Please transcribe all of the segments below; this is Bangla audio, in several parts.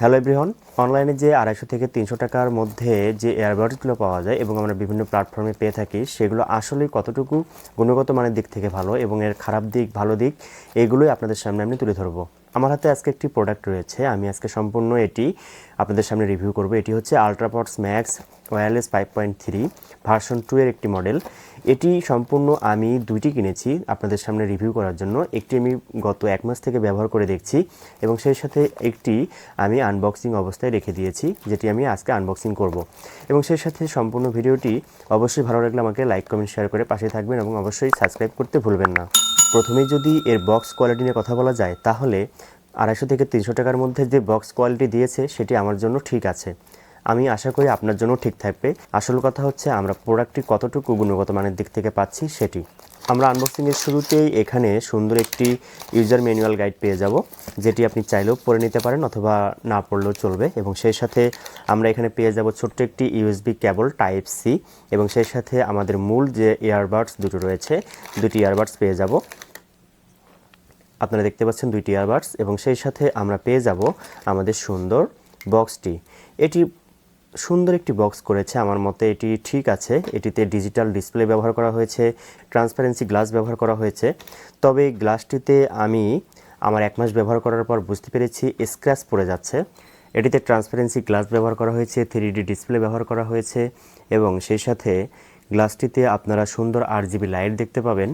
হ্যালো এভরিওয়ান, অনলাইনে যে আড়াইশো থেকে তিনশো টাকার মধ্যে যে এয়ারবাডসগুলো পাওয়া যায় এবং আমরা বিভিন্ন প্ল্যাটফর্মে পেয়ে থাকি, সেগুলো আসলে কতটুকু গুণগত মানের দিক থেকে ভালো এবং এর খারাপ দিক, ভালো দিক, এগুলোই আপনাদের সামনে আমি তুলে ধরবো। আমার হাতে আজকে একটি প্রোডাক্ট রয়েছে। আমি আজকে সম্পূর্ণ এটি আপনাদের সামনে রিভিউ করব। এটি হচ্ছে Ultrapods Max wireless five point three version two এর একটি মডেল এটি সম্পূর্ণ আমি দুইটি কিনেছি আপনাদের সামনে রিভিউ করার জন্য। একটি আমি গত এক মাস থেকে ব্যবহার করে দেখছি এবং সেই সাথে একটি আমি আনবক্সিং অবস্থায় রেখে দিয়েছি, যেটি আমি আজকে আনবক্সিং করব। এবং সেই সাথে সম্পূর্ণ ভিডিওটি অবশ্যই ভালো লাগলে আমাকে লাইক কমেন্ট শেয়ার করে পাশে থাকবেন এবং অবশ্যই সাবস্ক্রাইব করতে ভুলবেন না। প্রথমেই যদি এর বক্স কোয়ালিটি নিয়ে কথা বলা যায়, তাহলে আড়াইশো থেকে তিনশো টাকার মধ্যে যে বক্স কোয়ালিটি দিয়েছে, সেটি আমার জন্য ঠিক আছে। আমি আশা করি আপনার জন্য ঠিক থাকবে। আসল কথা হচ্ছে, আমরা প্রোডাক্টটি কতটুকু গুণগত মানের দিক থেকে পাচ্ছি সেটি। আমরা আনবক্সিংয়ের শুরুতেই এখানে সুন্দর একটি ইউজার ম্যানুয়াল গাইড পেয়ে যাব, যেটি আপনি চাইলেও পড়ে নিতে পারেন অথবা না পড়লেও চলবে। এবং সেই সাথে আমরা এখানে পেয়ে যাব ছোট্ট একটি ইউএসবি কেবল টাইপ সি এবং সেই সাথে আমাদের মূল যে ইয়ারবাডস দুটো রয়েছে, দুটি ইয়ারবাডস পেয়ে যাব। আপনারা দেখতে পাচ্ছেন দুইটি ইয়ারবাডস এবং সেই সাথে আমরা পেয়ে যাব আমাদের সুন্দর বক্সটি এটি সুন্দর একটি বক্স করেছে, আমার মতে এটি ঠিক আছে। এটিতে ডিজিটাল ডিসপ্লে ব্যবহার করা হয়েছে ট্রান্সপারেন্সি গ্লাস ব্যবহার করা হয়েছে। তবে গ্লাসটিতে আমি আমার এক মাস ব্যবহার করার পর বুঝতে পেরেছি স্ক্র্যাচ পড়ে যাচ্ছে। এটিতে ট্রান্সপারেন্সি গ্লাস ব্যবহার করা হয়েছে থ্রি ডি ডিসপ্লে ব্যবহার করা হয়েছে এবং সেই সাথে গ্লাসটিতে আপনারা সুন্দর আর জিবি লাইট দেখতে পাবেন।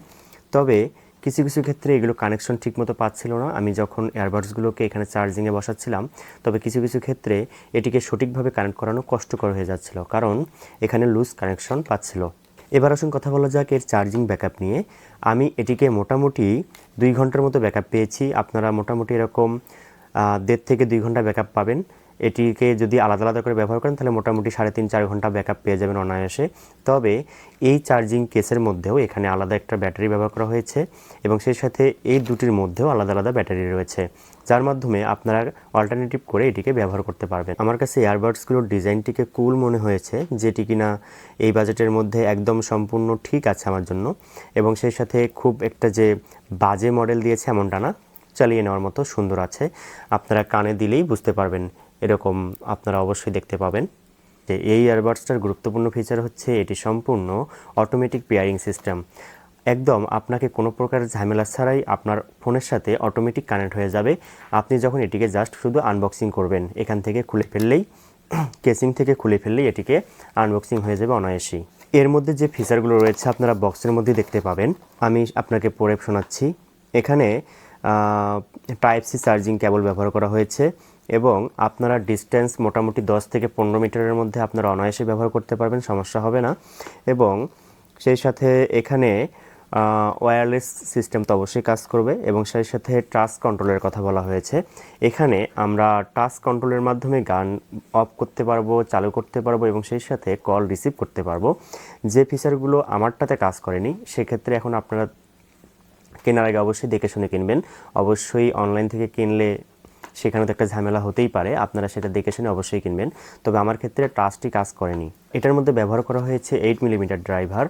তবে কিছু কিছু ক্ষেত্রে এগুলো কানেকশন ঠিকমতো পাচ্ছিল না। আমি যখন এয়ারবাডসগুলোকে এখানে চার্জিংয়ে বসাচ্ছিলাম, তবে কিছু কিছু ক্ষেত্রে এটিকে সঠিকভাবে কানেক্ট করানো কষ্টকর হয়ে যাচ্ছিল, কারণ এখানে লুজ কানেকশন পাচ্ছিল। এবার আসুন কথা বলা যাক এর চার্জিং ব্যাকআপ নিয়ে। আমি এটিকে মোটামুটি দুই ঘণ্টার মতো ব্যাকআপ পেয়েছি। আপনারা মোটামুটি এরকম দেড় থেকে দুই ঘণ্টা ব্যাকআপ পাবেন। এটিকে যদি আলাদা আলাদা করে ব্যবহার করেন, তাহলে মোটামুটি সাড়ে তিন, চার ঘণ্টা ব্যাকআপ পেয়ে যাবেন অনায়াসে। তবে এই চার্জিং কেসের মধ্যেও এখানে আলাদা একটা ব্যাটারি ব্যবহার করা হয়েছে এবং সেই সাথে এই দুটির মধ্যেও আলাদা আলাদা ব্যাটারি রয়েছে, যার মাধ্যমে আপনারা অল্টারনেটিভ করে এটিকে ব্যবহার করতে পারবেন। আমার কাছে এয়ারবাডসগুলোর ডিজাইনটিকে কুল মনে হয়েছে, যেটি কিনা এই বাজেটের মধ্যে একদম সম্পূর্ণ ঠিক আছে আমার জন্য এবং সেই সাথে খুব একটা যে বাজে মডেল দিয়েছে এমনটা না, চালিয়ে নেওয়ার মতো সুন্দর আছে। আপনারা কানে দিলেই বুঝতে পারবেন এরকম আপনারা অবশ্যই দেখতে পাবেন যে এই ইয়ারবাডসটার গুরুত্বপূর্ণ ফিচার হচ্ছে এটি সম্পূর্ণ অটোমেটিক পেয়ারিং সিস্টেম একদম আপনাকে কোনো প্রকার ঝামেলা ছাড়াই আপনার ফোনের সাথে অটোমেটিক কানেক্ট হয়ে যাবে। আপনি যখন এটিকে জাস্ট শুধু আনবক্সিং করবেন, এখান থেকে খুলে ফেললেই কেসিং থেকে খুলে ফেললেই এটিকে আনবক্সিং হয়ে যাবে অনায়াসেই। এর মধ্যে যে ফিচারগুলো রয়েছে আপনারা বক্সের মধ্যে দেখতে পাবেন। আমি আপনাকে পড়ে শোনাচ্ছি। এখানে টাইপ সি চার্জিং কেবল ব্যবহার করা হয়েছে। এবং আপনারা ডিস্টেন্স মোটামুটি 10 থেকে পনেরো মিটারের মধ্যে আপনারা অনায়াসে ব্যবহার করতে পারবেন, সমস্যা হবে না। এবং সেই সাথে এখানে ওয়্যারলেস সিস্টেম তো অবশ্যই কাজ করবে এবং সেই সাথে টাচ কন্ট্রোলের কথা বলা হয়েছে। এখানে আমরা টাচ কন্ট্রোলের মাধ্যমে গান অফ করতে পারব, চালু করতে পারব এবং সেই সাথে কল রিসিভ করতে পারব। যে ফিচারগুলো আমারটাতে কাজ করেনি, সেক্ষেত্রে এখন আপনারা কেনার আগে অবশ্যই দেখে শুনে কিনবেন। অবশ্যই অনলাইন থেকে কিনলে সেখানে তো একটা ঝামেলা হতেই পারে। আপনারা সেটা দেখে শুনে অবশ্যই কিনবেন। তবে আমার ক্ষেত্রে টাচটি কাজ করেনি। এটার মধ্যে ব্যবহার করা হয়েছে এইট মিলিমিটার ড্রাইভার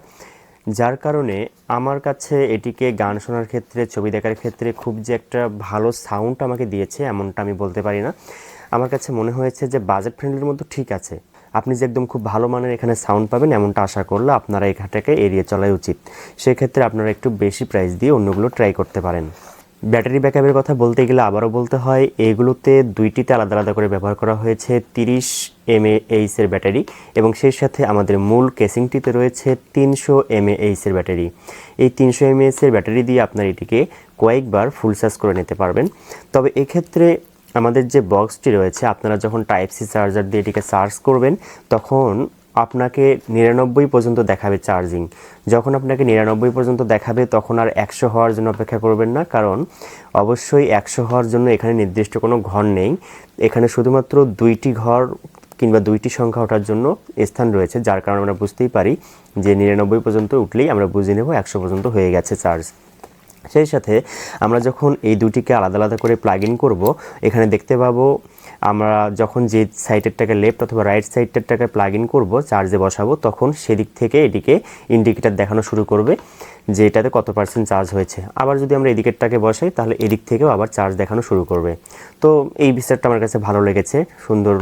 যার কারণে আমার কাছে এটিকে গান শোনার ক্ষেত্রে, ছবি দেখার ক্ষেত্রে খুব যে একটা ভালো সাউন্ড আমাকে দিয়েছে এমনটা আমি বলতে পারি না। আমার কাছে মনে হয়েছে যে বাজেট ফ্রেন্ডলির মধ্যে ঠিক আছে। আপনি যে একদম খুব ভালো মানের এখানে সাউন্ড পাবেন এমনটা আশা করলে আপনারা এখানটাকে এড়িয়ে চলাই উচিত। সেক্ষেত্রে আপনারা একটু বেশি প্রাইস দিয়ে অন্যগুলো ট্রাই করতে পারেন। ব্যাটারি ব্যাকআপের কথা বলতে গেলে আবারও বলতে হয়, এগুলোতে দুইটিতে আলাদা আলাদা করে ব্যবহার করা হয়েছে, তিরিশ এম এইচের ব্যাটারি এবং সেই সাথে আমাদের মূল কেসিংটিতে রয়েছে তিনশো এম এইচের ব্যাটারি। এই তিনশো এম এর ব্যাটারি দিয়ে আপনার এটিকে কয়েকবার ফুল চার্জ করে নিতে পারবেন। তবে এক্ষেত্রে আমাদের যে বক্সটি রয়েছে, আপনারা যখন টাইপ সি চার্জার দিয়ে এটিকে চার্জ করবেন, তখন আপনাকে নিরানব্বই পর্যন্ত দেখাবে চার্জিং। যখন আপনাকে নিরানব্বই পর্যন্ত দেখাবে, তখন আর একশো হওয়ার জন্য অপেক্ষা করবেন না, কারণ অবশ্যই একশো হওয়ার জন্য এখানে নির্দিষ্ট কোনো ঘর নেই। এখানে শুধুমাত্র দুইটি ঘর কিংবা দুইটি সংখ্যা ওঠার জন্য স্থান রয়েছে, যার কারণে আমরা বুঝতেই পারি যে নিরানব্বই পর্যন্ত উঠলেই আমরা বুঝে নেব একশো পর্যন্ত হয়ে গেছে চার্জ। সেই সাথে আমরা যখন এই দুটিকে আলাদা আলাদা করে প্লাগ ইন করব, এখানে দেখতে পাবো আমরা যখন যে সাইডেরটাকে লেফট অথবা রাইট সাইডটাকে প্লাগ ইন করব চার্জে বসাবো, তখন সেদিক থেকে এটিকে ইন্ডিকেটার দেখানো শুরু করবে যে এটাতে কত পার্সেন্ট চার্জ হয়েছে। আবার যদি আমরা এদিকেরটাকে বসাই, তাহলে এদিক থেকেও আবার চার্জ দেখানো শুরু করবে। তো এই বিষয়টা আমার কাছে ভালো লেগেছে। সুন্দর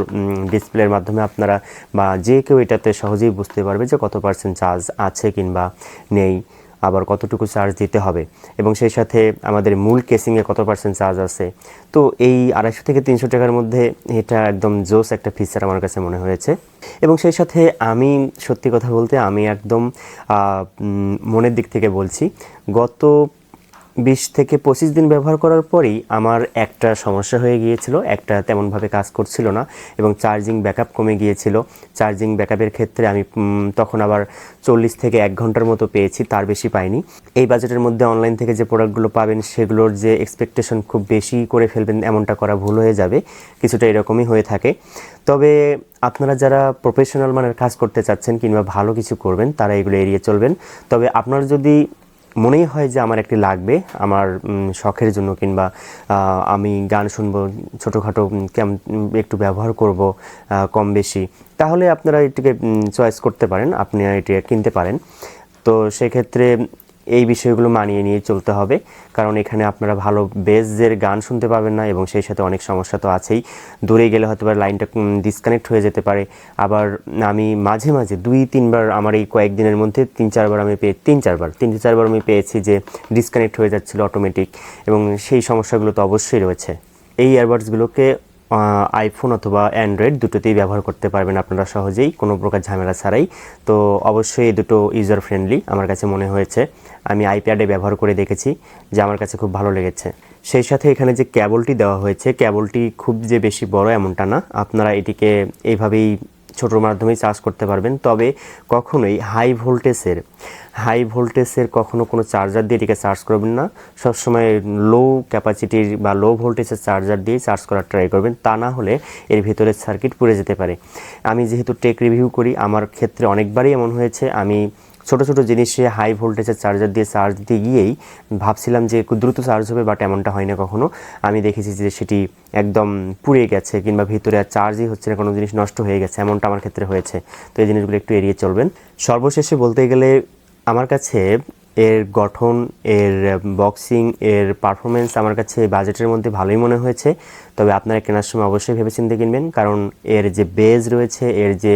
ডিসপ্লের মাধ্যমে আপনারা বা যে কেউ এটাতে সহজেই বুঝতে পারবে যে কত পার্সেন্ট চার্জ আছে কিংবা নেই। আবার কতটুকু চার্জ দিতে হবে? এবং সেই সাথে আমাদের মূল কেসিংয়ে কত পার্সেন্ট চার্জ আছে? তো এই আড়াইশো থেকে তিনশো টাকার মধ্যে এটা একদম জোস একটা ফিচার আমার কাছে মনে হয়েছে। এবং সেই সাথে আমি সত্যি কথা বলতে আমি একদম মনের দিক থেকে বলছি, গত বিশ থেকে পঁচিশ দিন ব্যবহার করার পরেই আমার একটা সমস্যা হয়ে গিয়েছিল, একটা তেমনভাবে কাজ করছিল না এবং চার্জিং ব্যাকআপ কমে গিয়েছিল। চার্জিং ব্যাকআপের ক্ষেত্রে আমি তখন আবার চল্লিশ থেকে এক ঘণ্টার মতো পেয়েছি, তার বেশি পাইনি। এই বাজেটের মধ্যে অনলাইন থেকে যে প্রোডাক্টগুলো পাবেন, সেগুলোর যে এক্সপেকটেশন খুব বেশি করে ফেলবেন, এমনটা করা ভুল হয়ে যাবে। কিছুটা এরকমই হয়ে থাকে। তবে আপনারা যারা প্রফেশনাল মানের কাজ করতে চাচ্ছেন কিংবা ভালো কিছু করবেন, তারা এগুলো এড়িয়ে চলবেন। তবে আপনার যদি মনেই হয় যে আমার একটি লাগবে, আমার শখের জন্য কিংবা আমি গান শুনব, ছোটোখাটো কেম, একটু ব্যবহার করব কম বেশি। তাহলে আপনারা এটিকে চয়েস করতে পারেন, আপনি এটি কিনতে পারেন। তো সেক্ষেত্রে এই বিষয়গুলো মানিয়ে নিয়ে চলতে হবে। কারণ এখানে আপনারা ভালো বেসের গান শুনতে পাবেন না এবং সেই সাথে অনেক সমস্যা তো আছেই। দূরে গেলে হয়তো বা লাইনটা ডিসকানেক্ট হয়ে যেতে পারে। আবার আমি মাঝে মাঝে দুই, তিনবার আমার এই কয়েকদিনের মধ্যে তিন, চারবার আমি পেয়ে, তিন, চারবার তিন, চারবার আমি পেয়েছি যে ডিসকানেক্ট হয়ে যাচ্ছিল অটোমেটিক এবং সেই সমস্যাগুলো তো অবশ্যই রয়েছে। এই ইয়ারবাডসগুলোকে আইফোন অথবা অ্যান্ড্রয়েড দুটোতেই ব্যবহার করতে পারবেন আপনারা সহজেই, কোনো প্রকার ঝামেলা ছাড়াই। তো অবশ্যই এই দুটো ইউজার ফ্রেন্ডলি আমার কাছে মনে হয়েছে। আমি আইপ্যাডে ব্যবহার করে দেখেছি, যে আমার কাছে খুব ভালো লেগেছে। সেই সাথে এখানে যে ক্যাবলটি দেওয়া হয়েছে ক্যাবলটি খুব যে বেশি বড় এমনটা না। আপনারা এটিকে এইভাবেই ছোটোর মাধ্যমেই চার্জ করতে পারবেন। তবে কখনোই হাই ভোল্টেজের হাই ভোল্টেজের কখনো কোনো চার্জার দিয়ে এটিকে চার্জ করবেন না। সবসময় লো ক্যাপাসিটির বা লো ভোল্টেজের চার্জার দিয়ে চার্জ করার ট্রাই করবেন। তা না হলে এর ভিতরে সার্কিট পুড়ে যেতে পারে। আমি যেহেতু টেক রিভিউ করি, আমার ক্ষেত্রে অনেকবারই এমন হয়েছে। আমি ছোট ছোট জিনিসে হাই ভোল্টেজের চার্জার দিয়ে চার্জ দিতে গিয়েই ভাবছিলাম যে দ্রুত চার্জ হবে বাট এমনটা হয় না কখনো। আমি দেখেছি যে সেটি একদম পুড়ে গেছে কিংবা ভিতরে আর চার্জই হচ্ছে না, কোনো জিনিস নষ্ট হয়ে গেছে, এমনটা আমার ক্ষেত্রে হয়েছে। তো এই জিনিসগুলো একটু এড়িয়ে চলবেন। সর্বশেষে বলতে গেলে আমার কাছে এর গঠন, এর বক্সিং এর পারফরমেন্স আমার কাছে বাজেটের মধ্যে ভালোই মনে হয়েছে। তবে আপনারা কেনার সময় অবশ্যই ভেবেচিন্তে কিনবেন, কারণ এর যে বেজ রয়েছে, এর যে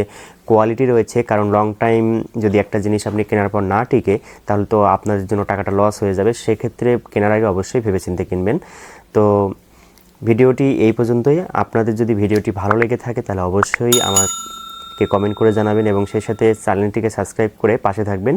কোয়ালিটি রয়েছে, কারণ লং টাইম যদি একটা জিনিস আপনি কেনার পর না টিকে, তাহলে তো আপনাদের জন্য টাকাটা লস হয়ে যাবে। সেক্ষেত্রে কেনার আগে অবশ্যই ভেবেচিন্তে কিনবেন। তো ভিডিওটি এই পর্যন্তই। আপনাদের যদি ভিডিওটি ভালো লেগে থাকে, তাহলে অবশ্যই আমাকে কমেন্ট করে জানাবেন এবং সেই সাথে চ্যানেলটিকে সাবস্ক্রাইব করে পাশে থাকবেন।